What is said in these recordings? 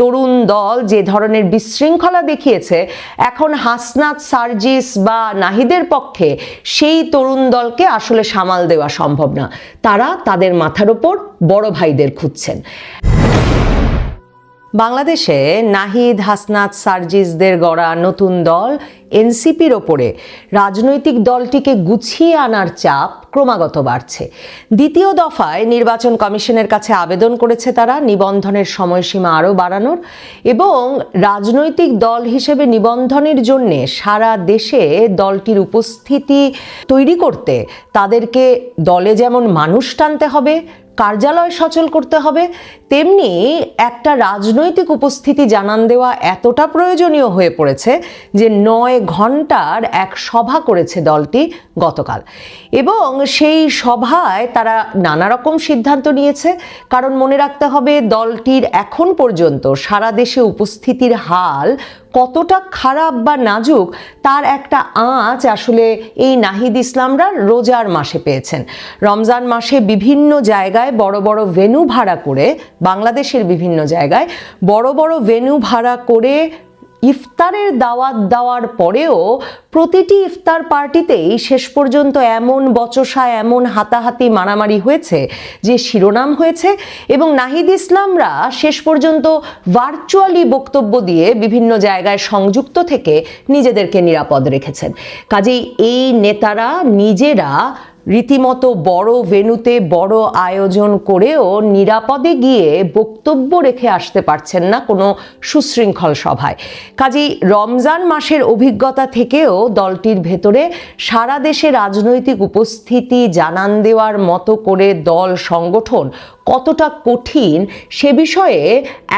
তরুণ দল যে ধরনের বিশৃঙ্খলা দেখিয়েছে, এখন হাসনাত, সার্জিস বা নাহিদের পক্ষে সেই তরুণ দলকে আসলে সামাল দেওয়া সম্ভব না। তারা তাদের মাথার ওপর বড় ভাইদের খুঁজছেন। বাংলাদেশে নাহিদ, হাসনাত, সার্জিসদের গড়া নতুন দল এনসিপির ওপরে। রাজনৈতিক দলটিকে গুছিয়ে আনার চাপ ক্রমাগত বাড়ছে। দ্বিতীয় দফায় নির্বাচন কমিশনের কাছে আবেদন করেছে তারা, নিবন্ধনের সময়সীমা আরও বাড়ানোর এবং রাজনৈতিক দল হিসেবে নিবন্ধনের জন্য সারা দেশে দলটির উপস্থিতি তৈরি করতে তাদেরকে দলে যেমন মানুষ টানতে হবে কার্যালয় সচল করতে হবে, তেমনি একটা রাজনৈতিক উপস্থিতি জানান দেওয়া এতটা প্রয়োজনীয় হয়ে পড়েছে যে নয় ঘণ্টার এক সভা করেছে দলটি গতকাল। এবং সেই সভায় তারা নানা রকম সিদ্ধান্ত নিয়েছে। কারণ মনে রাখতে হবে, দলটির এখন পর্যন্ত সারা দেশে উপস্থিতির হাল কতটা খারাপ বা নাজুক তার একটা আঁচ আসলে এই নাহিদ ইসলামরা রোজার মাসে পেয়েছেন। রমজান মাসে বিভিন্ন জায়গায় বড় বড় ভেনু ভাড়া করে, বাংলাদেশের বিভিন্ন জায়গায় বড় বড় ভেনু ভাড়া করে ইফতারের দাওয়াত দেওয়ার পরেও প্রতিটি ইফতার পার্টিতেই শেষ পর্যন্ত এমন বচসা, এমন হাতাহাতি মারামারি হয়েছে যে শিরোনাম হয়েছে এবং নাহিদ ইসলামরা শেষ পর্যন্ত ভার্চুয়ালি বক্তব্য দিয়ে বিভিন্ন জায়গায় সংযুক্ত থেকে নিজেদেরকে নিরাপদ রেখেছেন। কাজেই এই নেতারা, নিজেরা রীতিমতো বড় ভেনুতে বড় আয়োজন করেও নিরাপদে গিয়ে বক্তব্য রেখে আসতে পারছেন না কোনো সুশৃঙ্খল সভায়। কাজেই রমজান মাসের অভিজ্ঞতা থেকেও দলটির ভেতরে সারা দেশে রাজনৈতিক উপস্থিতি জানান দেওয়ার মতো করে দল সংগঠন কতটা কঠিন সে বিষয়ে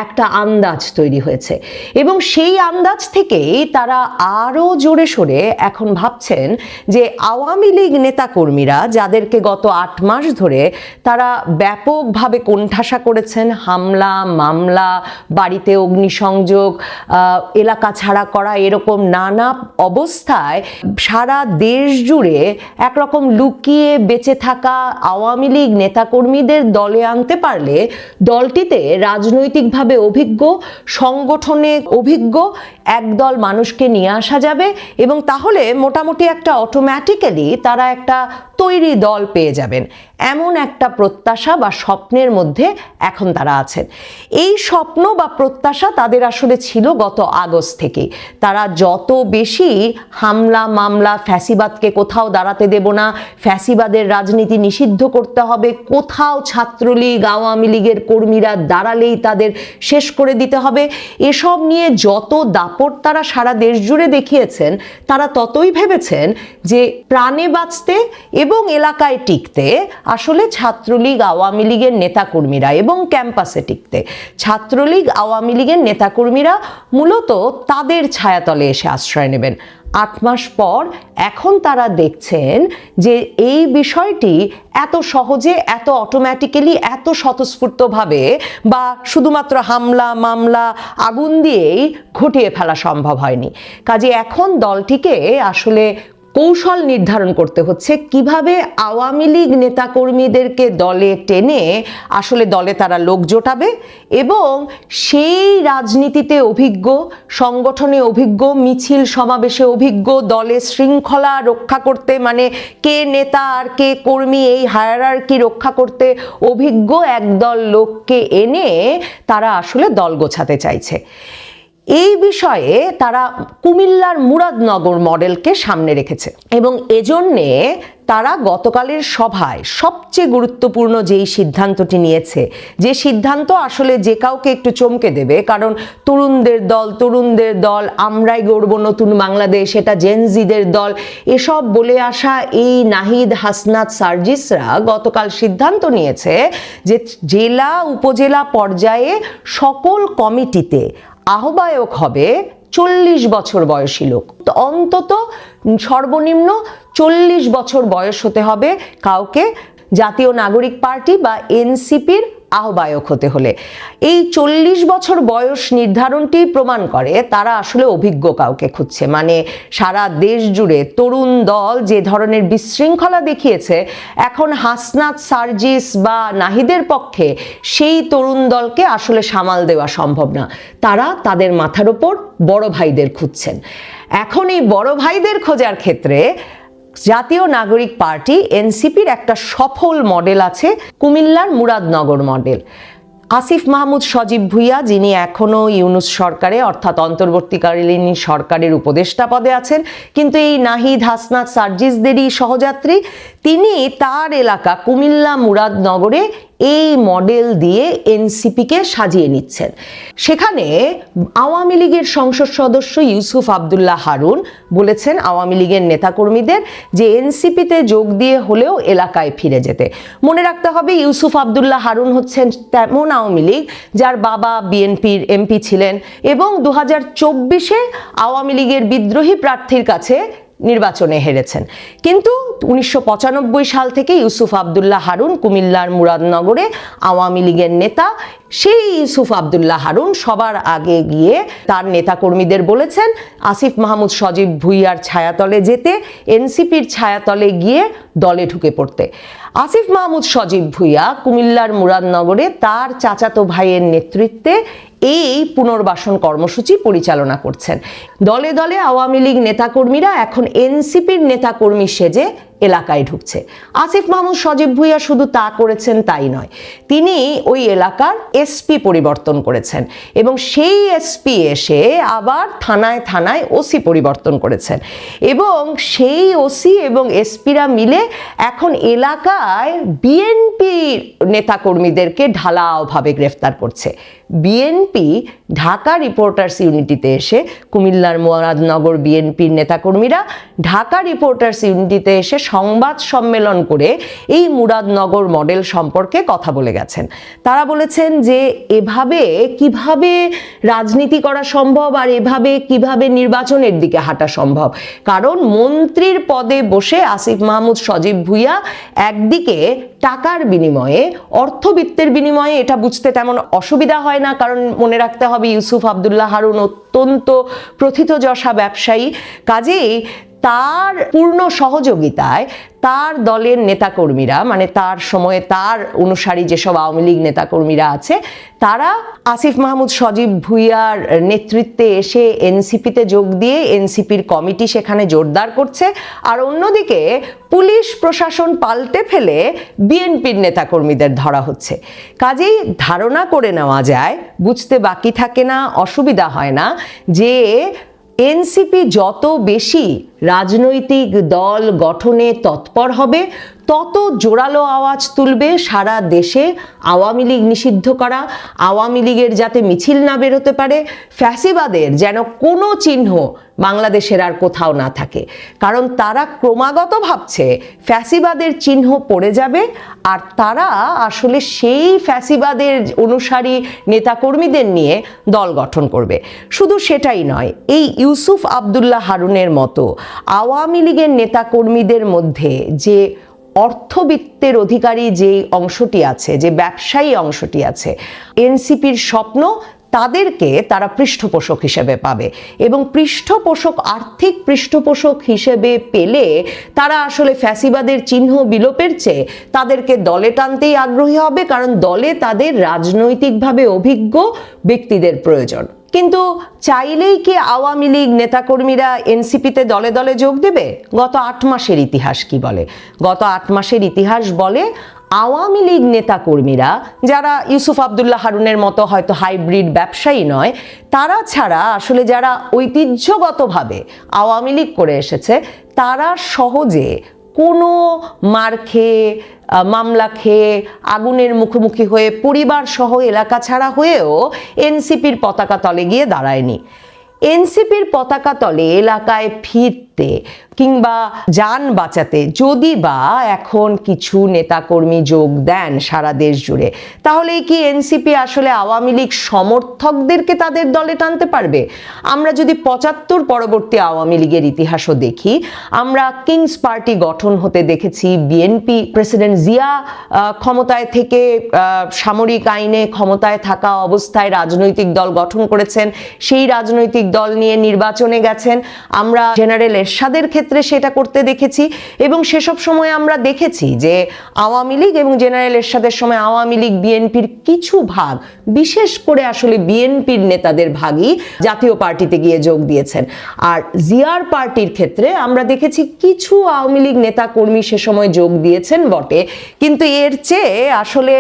একটা আন্দাজ তৈরি হয়েছে। এবং সেই আন্দাজ থেকেই তারা আরও জোরে সোরে এখন ভাবছেন যে আওয়ামী লীগ নেতাকর্মীরা যাদেরকে গত আট মাস ধরে তারা ব্যাপকভাবে কোণঠাসা করেছেন, হামলা, মামলা, বাড়িতে অগ্নিসংযোগ এলাকা ছাড়া করা, এরকম নানা অবস্থায় সারা দেশ জুড়ে একরকম লুকিয়ে বেঁচে থাকা আওয়ামী লীগ নেতাকর্মীদের দলে আনতে পারলে দলটিতে রাজনৈতিকভাবে অভিজ্ঞ সংগঠনে অভিজ্ঞ একদল মানুষকে নিয়ে আসা যাবে এবং তাহলে মোটামুটি একটা অটোমেটিক্যালি তারা একটা তৈরি দল পেয়ে যাবেন। এমন একটা প্রত্যাশা বা স্বপ্নের মধ্যে এখন তারা আছেন। এই স্বপ্ন বা প্রত্যাশা তাদের আসলে ছিল গত আগস্ট থেকে তারা যত বেশি হামলা, মামলা, ফ্যাসিবাদকে কোথাও দাঁড়াতে দেব না, ফ্যাসিবাদের রাজনীতি নিষিদ্ধ করতে হবে, কোথাও ছাত্রলীগ, আওয়ামী লীগের কর্মীরা দাঁড়ালেই তাদের শেষ করে দিতে হবে, এসব নিয়ে যত দাপট তারা সারা দেশ জুড়ে দেখিয়েছেন, তারা ততই ভেবেছেন যে প্রাণে বাঁচতে এবং এলাকায় টিকতে আসলে ছাত্রলীগ আওয়ামী লীগের নেতাকর্মীরা এবং ক্যাম্পাসে টিকতে। ছাত্রলীগ আওয়ামী লীগের নেতাকর্মীরা মূলত তাদের ছায়াতলে এসে আশ্রয় নেবেন। আট মাস পর এখন তারা দেখছেন যে এই বিষয়টি এত সহজে, এত অটোমেটিক্যালি এত স্বতঃস্ফূর্তভাবে বা শুধুমাত্র হামলা, মামলা, আগুন দিয়েই ঘটিয়ে ফেলা সম্ভব হয়নি। কাজে এখন দলটিকে আসলে কৌশল নির্ধারণ করতে হচ্ছে। কীভাবে আওয়ামী লীগ নেতাকর্মীদেরকে দলে টেনে আসলে দলে তারা লোক জোটাবে এবং সেই রাজনীতিতে অভিজ্ঞ, সংগঠনে অভিজ্ঞ, মিছিল সমাবেশে অভিজ্ঞ, দলে শৃঙ্খলা রক্ষা করতে মানে কে নেতা আর কে কর্মী, এই হায়ারার্কি রক্ষা করতে অভিজ্ঞ একদল লোককে এনে তারা আসলে দল গোছাতে চাইছে। এই বিষয়ে তারা কুমিল্লার মুরাদনগর মডেলকে সামনে রেখেছে। এবং এজন্যে তারা গতকালের সভায় সবচেয়ে গুরুত্বপূর্ণ যেই সিদ্ধান্তটি নিয়েছে, যে সিদ্ধান্ত আসলে যে কাউকে একটু চমকে দেবে, কারণ তরুণদের দল তরুণদের দল, আমরাই গড়ব নতুন বাংলাদেশ, এটা জেনজিদের দল, এসব বলে আসা এই নাহিদ হাসনাত সার্জিসরা গতকাল সিদ্ধান্ত নিয়েছে যে জেলা, উপজেলা পর্যায়ে সকল কমিটিতে আহ্বায়ক হবে চল্লিশ বছর বয়সী লোক। তো অন্তত সর্বনিম্ন চল্লিশ বছর বয়স হতে হবে কাউকে জাতীয় নাগরিক পার্টি বা এনসিপির আহ্বায়ক হতে হলে। এই চল্লিশ বছর বয়স নির্ধারণটি প্রমাণ করে তারা আসলে অভিজ্ঞ কাউকে খুঁজছে। মানে সারা দেশ জুড়ে তরুণ দল যে ধরনের বিশৃঙ্খলা দেখিয়েছে, এখন হাসনাত, সার্জিস বা নাহিদের পক্ষে সেই তরুণ দলকে আসলে সামাল দেওয়া সম্ভব না। তারা তাদের মাথার ওপর বড় ভাইদের খুঁজছেন। এখন এই বড় ভাইদের খোঁজার ক্ষেত্রে জাতীয় নাগরিক পার্টি, এনসিপির একটা সফল মডেল আছে, কুমিল্লার মুরাদনগর মডেল। আসিফ মাহমুদ সজীব ভুইয়া, যিনি এখনও ইউনুস সরকারে, অর্থাৎ অন্তর্বর্তীকালীন সরকারের উপদেষ্টা পদে আছেন, কিন্তু এই নাহিদ হাসনাত সার্জিসদেরই সহযাত্রী। তিনি তার এলাকা কুমিল্লা মুরাদনগরে এই মডেল দিয়ে এনসিপিকে সাজিয়ে নিচ্ছেন। সেখানে আওয়ামী লীগের সংসদ সদস্য ইউসুফ আবদুল্লাহ হারুন বলেছেন আওয়ামী লীগের নেতাকর্মীদের যে এনসিপিতে যোগ দিয়ে হলেও এলাকায় ফিরে যেতে। মনে রাখতে হবে ইউসুফ আবদুল্লাহ হারুন হচ্ছেন তেমন আওয়ামী লীগ যার বাবা বিএনপির এমপি ছিলেন এবং দু হাজার চব্বিশে আওয়ামী লীগের বিদ্রোহী প্রার্থীর কাছে নির্বাচনে হেরেছেন। কিন্তু উনিশশো পঁচানব্বই সাল থেকে ইউসুফ আবদুল্লাহ হারুন কুমিল্লার মুরাদনগরে আওয়ামী লীগের নেতা। সেই ইউসুফ আবদুল্লাহ হারুন সবার আগে গিয়ে তার নেতাকর্মীদের বলেছেন, আসিফ মাহমুদ সজীব ভুইয়ার ছায়াতলে যেতে, এনসিপির ছায়াতলে গিয়ে দলে ঢুকে পড়তে। আসিফ মাহমুদ সজীব ভুইয়া কুমিল্লার মুরাদনগরে তার চাচাতো ভাইয়ের নেতৃত্বে এই পুনর্বাসন কর্মসূচি পরিচালনা করছেন। দলে দলে আওয়ামী লীগ নেতাকর্মীরা এখন এনসিপির নেতাকর্মী সেজে এলাকায় ঢুকছে। আসিফ মাহমুদ, সজীব ভুইয়া শুধু তা করেছেন, তাই নয়। তিনি ওই এলাকার এসপি পরিবর্তন করেছেন এবং সেই এসপি এসে আবার থানায় থানায় ওসি পরিবর্তন করেছেন এবং সেই ওসি এবং এসপিরা মিলে এখন এলাকায় বিএনপির নেতাকর্মীদেরকে ঢালাওভাবে গ্রেফতার করছে। বিএনপি, ঢাকা রিপোর্টার্স ইউনিটিতে এসে কুমিল্লার মুরাদনগর বিএনপির নেতাকর্মীরা ঢাকা রিপোর্টার্স ইউনিটিতে এসে সংবাদ সম্মেলন করে এই মুরাদনগর মডেল সম্পর্কে কথা বলে গেছেন। তারা বলেছেন যে এভাবে কীভাবে রাজনীতি করা সম্ভব আর এভাবে কীভাবে নির্বাচনের দিকে হাঁটা সম্ভব। কারণ মন্ত্রীর পদে বসে আসিফ মাহমুদ, সজীব ভুইয়া একদিকে টাকার বিনিময়ে, অর্থবিত্তের বিনিময়ে এটা বুঝতে তেমন অসুবিধা হয় না। কারণ মনে রাখতে হবে, ইউসুফ আবদুল্লাহ হারুন অত্যন্ত প্রথিতযশা ব্যবসায়ী। কাজেই তার পূর্ণ সহযোগিতায় তার দলের নেতাকর্মীরা মানে তার সময়ে তার অনুসারী যেসব আওয়ামী লীগ নেতাকর্মীরা আছে, তারা আসিফ মাহমুদ, সজীব ভুইয়ার নেতৃত্বে এসে এনসিপিতে যোগ দিয়ে এনসিপির কমিটি সেখানে জোরদার করছে। আর অন্যদিকে পুলিশ প্রশাসন পাল্টে ফেলে বিএনপির নেতাকর্মীদের ধরা হচ্ছে। কাজেই ধারণা করে নেওয়া যায়, বুঝতে বাকি থাকে না, অসুবিধা হয় না যে এনসিপি যত বেশি রাজনৈতিক দল গঠনে তৎপর হবে, তত জোরালো আওয়াজ তুলবে সারা দেশে আওয়ামী লীগ নিষিদ্ধ করা, আওয়ামী লীগের যাতে মিছিল না বেরোতে পারে, ফ্যাসিবাদের যেন কোনো চিহ্ন বাংলাদেশের আর কোথাও না থাকে। কারণ তারা ক্রমাগত ভাবছে ফ্যাসিবাদের চিহ্ন পড়ে যাবে, আর তারা আসলে সেই ফ্যাসিবাদের অনুসারী নেতাকর্মীদের নিয়ে দল গঠন করবে। শুধু সেটাই নয়, এই ইউসুফ আবদুল্লাহ হারুনের মতো আওয়ামী লীগের নেতাকর্মীদের মধ্যে যে অর্থবিত্তের অধিকারী যে অংশটি আছে, যে ব্যবসায়ী অংশটি আছে, এনসিপির স্বপ্ন তাদেরকে তারা পৃষ্ঠপোষক হিসেবে পাবে এবং পৃষ্ঠপোষক, আর্থিক পৃষ্ঠপোষক হিসেবে পেলে তারা আসলে ফ্যাসিবাদের চিহ্ন বিলোপের চেয়ে তাদেরকে দলে টানতেই আগ্রহী হবে, কারণ দলে তাদের রাজনৈতিকভাবে অভিজ্ঞ ব্যক্তিদের প্রয়োজন। কিন্তু চাইলেই কি আওয়ামী লীগ নেতাকর্মীরা এনসিপিতে দলে দলে যোগ দেবে? গত আট মাসের ইতিহাস কি বলে? গত আট মাসের ইতিহাস বলে আওয়ামী লীগ নেতাকর্মীরা, যারা ইউসুফ আবদুল্লাহ হারুনের মতো হয়তো হাইব্রিড ব্যবসায়ী নয়, তারা ছাড়া আসলে যারা ঐতিহ্যগতভাবে আওয়ামী লীগ করে এসেছে, তারা সহজে কোনো মার খেয়ে মামলা খেয়ে আগুনের মুখোমুখি হয়ে পরিবার সহ এলাকা ছাড়া হয়েও এনসিপির পতাকা তলে গিয়ে দাঁড়ায়নি। এনসিপির পতাকা তলে এলাকায় ফিরতে জিততে কিংবা যান বাঁচাতে যদি বা এখন কিছু নেতাকর্মী যোগ দেন সারা দেশ জুড়ে তাহলে কি এনসিপি আসলে আওয়ামী লীগ সমর্থকদেরকে তাদের দলে টানতে পারবে? আমরা যদি পঁচাত্তর পরবর্তী আওয়ামী লীগের ইতিহাসও দেখি, আমরা কিংস পার্টি গঠন হতে দেখেছি, বিএনপি প্রেসিডেন্ট জিয়া ক্ষমতায় থেকে সামরিক আইনে ক্ষমতায় থাকা অবস্থায় রাজনৈতিক দল গঠন করেছেন, সেই রাজনৈতিক দল নিয়ে নির্বাচনে গেছেন। আমরা জেনারেল এরশাদের ক্ষেত্রে সেটা করতে দেখেছি এবং সেসব সময় আমরা দেখেছি যে আওয়ামী লীগ এবং জেনারেল এরশাদের সময় আওয়ামী লীগ, বিএনপির কিছু ভাগ, বিশেষ করে আসলে বিএনপির নেতাদের ভাগই জাতীয় পার্টিতে গিয়ে যোগ দিয়েছেন। আর জিয়ার পার্টির ক্ষেত্রে আমরা দেখেছি কিছু আওয়ামী লীগ নেতা কর্মী সে সময় যোগ দিয়েছেন বটে, কিন্তু এর চেয়ে আসলে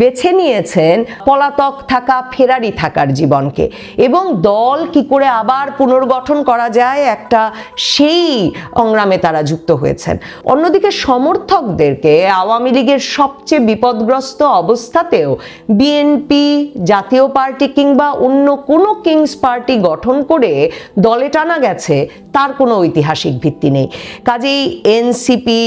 বেছে নিয়েছেন পলাতক থাকা, ফেরারি থাকার জীবনকে। এবং দল কি করে আবার পুনর্গঠন করা যায়, একটা সেই সংগ্রামে তারা যুক্ত হয়েছেন। অন্যদিকে সমর্থকদেরকে আওয়ামী লীগের সবচেয়ে বিপদগ্রস্ত অবস্থাতেও বিএনপি, জাতীয় পার্টি কিংবা অন্য কোনো কিংস পার্টি গঠন করে দলে টানা গেছে, তার কোনো ঐতিহাসিক ভিত্তি নেই। কাজেই এনসিপি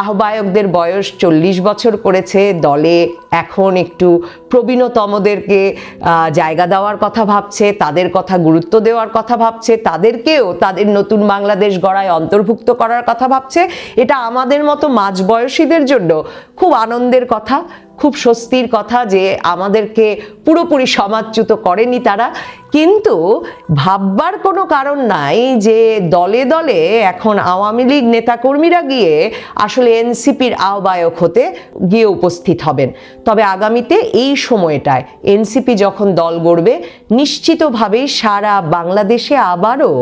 আহ্বায়কদের বয়স চল্লিশ বছর করেছে দলে এখন একটু প্রবীণতমদেরকে জায়গা দেওয়ার কথা ভাবছে, তাদের কথা গুরুত্ব দেওয়ার কথা ভাবছে, তাদেরকেও তাদের নতুন বাংলাদেশ গড়ায় অন্তর্ভুক্ত করার কথা ভাবছে। এটা আমাদের মতো মাঝ বয়সীদের জন্য খুব আনন্দের কথা খুব স্বস্তির কথা যে আমাদেরকে পুরোপুরি সমাজচ্যুত করেনি তারা। কিন্তু ভাববার কোনো কারণ নাই যে দলে দলে এখন আওয়ামী লীগ নেতাকর্মীরা গিয়ে আসলে এনসিপির আহ্বায়ক হতে গিয়ে উপস্থিত হবেন। তবে আগামীতে এই সময়টায় এনসিপি যখন দল গড়বে নিশ্চিতভাবেই সারা বাংলাদেশে আবারও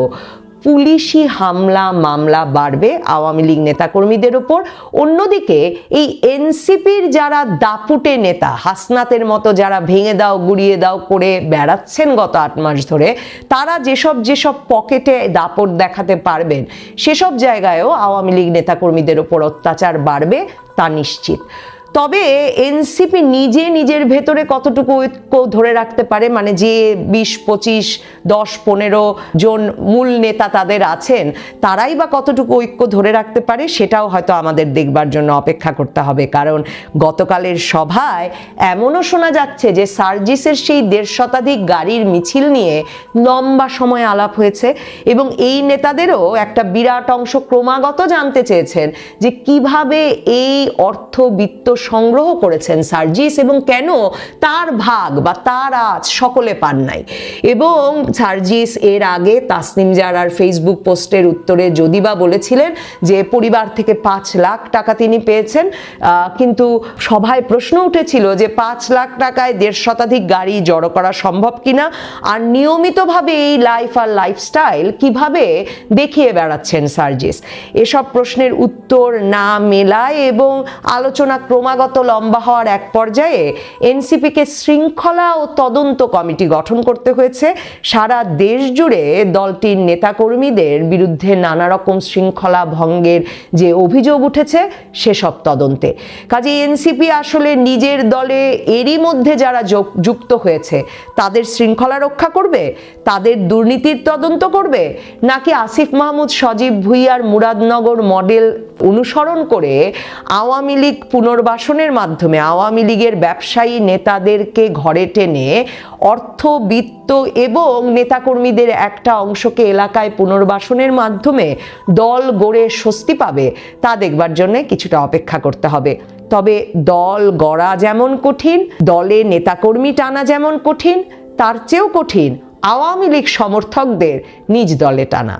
পুলিশি হামলা, মামলা বাড়বে আওয়ামী লীগ নেতাকর্মীদের ওপর অন্যদিকে এই এনসিপির যারা দাপুটে নেতা, হাসনাতের মতো যারা ভেঙে দাও, গুড়িয়ে দাও করে বেড়াচ্ছেন গত আট মাস ধরে, তারা যেসব যেসব পকেটে দাপট দেখাতে পারবেন, সেসব জায়গায়ও আওয়ামী লীগ নেতাকর্মীদের ওপর অত্যাচার বাড়বে তা নিশ্চিত। তবে এনসিপি নিজে নিজের ভেতরে কতটুকু ঐক্য ধরে রাখতে পারে? মানে যে বিশ, পঁচিশ, দশ, পনেরো জন মূল নেতা তাদের আছেন, তারাই বা কতটুকু ঐক্য ধরে রাখতে পারে সেটাও হয়তো আমাদের দেখবার জন্য অপেক্ষা করতে হবে। কারণ গতকালের সভায় এমনও শোনা যাচ্ছে যে সার্জিসের সেই দেড় শতাধিক গাড়ির মিছিল নিয়ে লম্বা সময় আলাপ হয়েছে এবং এই নেতাদেরও একটা বিরাট অংশ ক্রমাগত জানতে চেয়েছেন যে কীভাবে এই অর্থ বিত্ত সংগ্রহ করেছেন সার্জিস এবং কেন তার ভাগ বা তার আজ সকলে পান নাই। এবং সার্জিস এর আগে তাসনিম জারার ফেসবুক পোস্টের উত্তরে যদি বা বলেছিলেন যে পরিবার থেকে পাঁচ লাখ টাকা তিনি পেয়েছেন কিন্তু সভায় প্রশ্ন উঠেছিল যে পাঁচ লাখ টাকায় দেড় শতাধিক গাড়ি জড়ো করা সম্ভব কিনা? আর নিয়মিতভাবে এই লাইফ আর লাইফস্টাইল কীভাবে দেখিয়ে বেড়াচ্ছেন সার্জিস? এসব প্রশ্নের উত্তর না মেলায় এবং আলোচনা ক্রমাগত লম্বা হওয়ার এক পর্যায়ে এনসিপিকে শৃঙ্খলা ও তদন্ত কমিটি গঠন করতে হয়েছে। সারা দেশ জুড়ে দলটির নেতাকর্মীদের বিরুদ্ধে নানা রকম শৃঙ্খলা ভঙ্গের যে অভিযোগ উঠেছে, সেসব তদন্তে। কাজে এনসিপি আসলে নিজের দলে এরই মধ্যে যারা যুক্ত হয়েছে, তাদের শৃঙ্খলা রক্ষা করবে? তাদের দুর্নীতির তদন্ত করবে? নাকি আসিফ মাহমুদ, সজীব ভুইয়ার মুরাদনগর মডেল অনুসরণ করে আওয়ামী লীগ পুনর্বাসনের মাধ্যমে আওয়ামী লীগের ব্যবসায়ী নেতাদেরকে ঘরে টেনে অর্থ বিত্ত এবং নেতাকর্মীদের একটা অংশকে এলাকায় পুনর্বাসনের মাধ্যমে দল গড়ে স্বস্তি পাবে, তা দেখবার জন্য কিছুটা অপেক্ষা করতে হবে। তবে দল গড়া যেমন কঠিন, দলে নেতাকর্মী টানা যেমন কঠিন, তার চেয়েও কঠিন আওয়ামী লীগ সমর্থকদের নিজ দলে টানা।